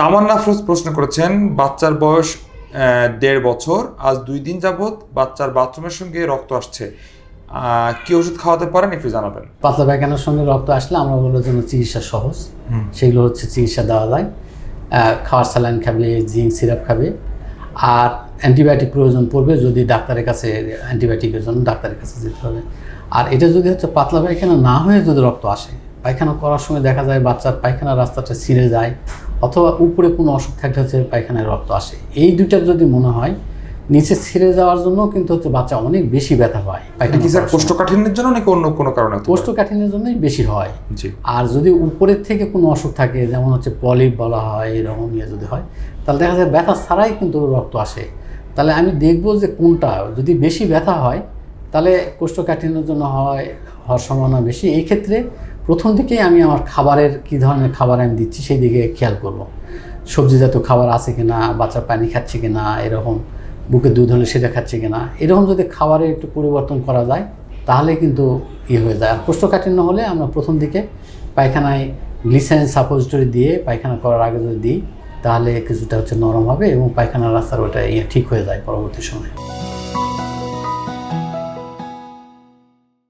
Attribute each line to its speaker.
Speaker 1: তামান্না আফরোজ প্রশ্ন করেছেন বাচ্চার বয়স দেড় বছর আজ দুই দিন যাবত বাচ্চার বাথরুমের সঙ্গে রক্ত আসছে। কি ওষুধ খাওয়াতে পারেন একটু জানাবেন।
Speaker 2: পাতলা পায়খানার সঙ্গে রক্ত আসলে আমরা বলার জন্য চিকিৎসা সহজ। সেগুলো হচ্ছে চিকিৎসা দেওয়া যায়। খাওয়ার স্যালাইন খাবে জিঙ্ক সিরাপ খাবে। আর অ্যান্টিবায়োটিক প্রয়োজন পড়বে যদি ডাক্তারের কাছে অ্যান্টিবায়োটিকের জন্য ডাক্তারের কাছে যেতে হবে। আর এটা যদি হচ্ছে পাতলা পায়খানা না হয়ে যদি রক্ত আসে পায়খানা করার সময় দেখা যায় বাচ্চার পায়খানার রাস্তাটা ছিঁড়ে যায় অথবা উপরে কোনো অসুখ থাকলে হচ্ছে পায়খানায় রক্ত আসে। এই দুইটার যদি মনে হয় নিচে ছিঁড়ে যাওয়ার জন্য কিন্তু হচ্ছে বাচ্চা অনেক বেশি ব্যথা পায় সময়।
Speaker 1: কোষ্ঠকাঠিন্যের জন্য নাকি অন্য কোনো কারণে
Speaker 2: কোষ্ঠকাঠিন্যের জন্যই বেশি হয়। আর যদি উপরের থেকে কোনো অসুখ থাকে যেমন হচ্ছে পলিপ বলা হয় এরকম ইয়ে যদি হয় তাহলে দেখা যায় ব্যথা ছাড়াই কিন্তু রক্ত আসে। তাহলে আমি দেখব যে কোনটা যদি বেশি ব্যথা হয় তাহলে কোষ্ঠকাঠিন্যের জন্য হয় হওয়ার সম্ভাবনা বেশি। এই ক্ষেত্রে প্রথম দিকেই আমি আমার খাবারের কী ধরনের খাবার আমি দিচ্ছি সেই দিকে খেয়াল করব। সবজিজাত খাবার আছে কিনা, বাচ্চা পানি খাচ্ছে কিনা, এরকম বুকে দুধ হলে সেটা খাচ্ছে কিনা, এরকম যদি খাবারে একটু পরিবর্তন করা যায়, তাহলে কিন্তু ইয়ে হয়ে যায়। আর কোষ্ঠকাঠিন্য হলে আমরা প্রথম দিকে পায়খানায় গ্লিসাইন সাপোজিটরি দিয়ে পায়খানা করার আগে যদি দিই, তাহলে কিছুটা হচ্ছে নরম হবে এবং পায়খানার রাস্তার ওটা ইয়ে ঠিক হয়ে যায় পরবর্তী সময়।